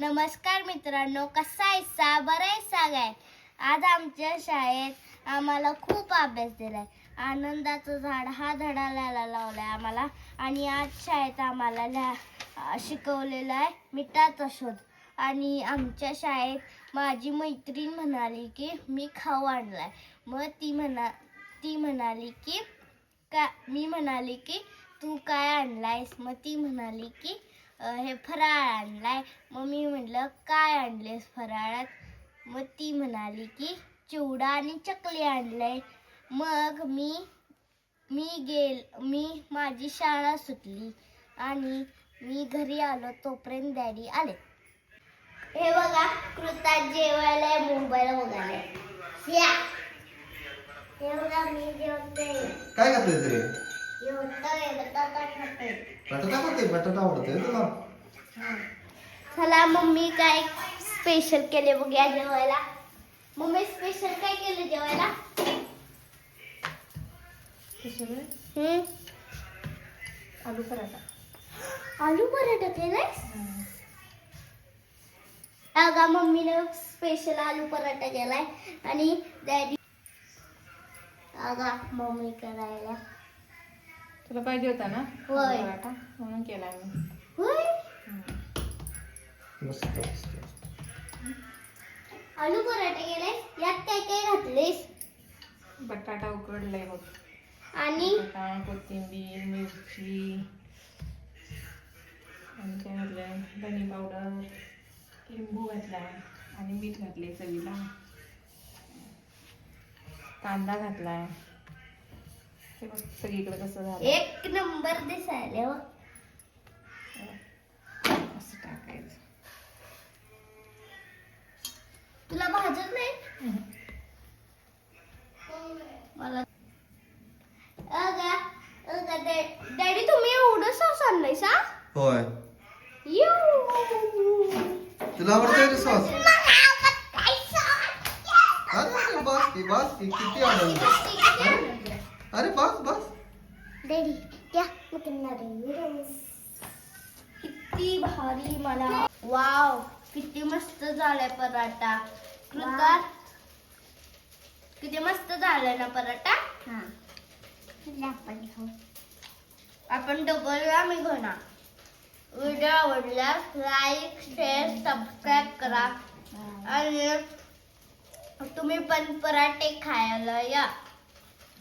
नमस्कार मित्रांनो कसा आहेसा बरं आहेसा काय? आज आमच्या शाळेत आम्हाला खूप अभ्यास दिलाय. आनंदाचं झाड हा धडा लिहायला लावलाय आम्हाला. आणि आज शाळेत आम्हाला लिहा शिकवलेला आहे मिठाचा शोध. आणि आमच्या शाळेत माझी मैत्रीण म्हणाली की मी खाऊ आणलाय. मग ती म्हणा ती म्हणाली की का मी म्हणाली की तू काय आणलायस? मग ती म्हणाली की हे फराळ आणलाय. मग मी म्हटलं काय आणलेस फराळात? मग ती म्हणाली की चिवडा आणि चकली आणलंय. मग मी मी गेल मी माझी शाळा सुटली आणि मी घरी आलो तोपर्यंत डॅडी आले. हे बघा कृता जेवायला मुंबईला बघायला या. हे बघा मी जेवते. काय खातोय तरी? बटाटा खातोय बटाटा आवडतोय तुला? चला मम्मी काय स्पेशल केले बघूया जेवायला. मम्मी स्पेशल काय केलं जेवायला? हम्म? आलू पराठा. आलू पराठा केलाय अगा मम्मीने स्पेशल आलू पराठा केलाय. आणि डॅडी अगा मम्मी करायला तुला पाहिजे होता ना? होय. पराठा? म्हणून केलाय मी. होय? मस्त मस्त आलू पराठा केलाय यात काय काय घातलेस? बटाटा उकडलाय बघ. आणि? बटाटा कोथिंबीर मिरची. आणि काय घातलंय? धनी पावडर लिंबू घातलाय आणि मीठ घातले चवीला. कांदा घातलाय. हे बघ सगळीकडे कसं झालं. एक नंबर दिसायला हो. असं टाकायचं. तुला भाजत नाही? मला अगा अगा डॅ- डॅडी तुम्ही एवढं सॉस आणलंय सा होय. यू तुला आवडतोय रे सॉस? बस की बस की किती आनंद अरे बस बस. डॅडी नूडल्स किती भारी मला. वाव किती मस्त झालाय पराठा. कृता किती मस्त झालाय ना पराठा? आपण डबल आम्ही घेणार. व्हिडिओ आवडल्यास लाईक शेअर सबस्क्राईब करा. आणि तुम्ही पण पराठे खायला या.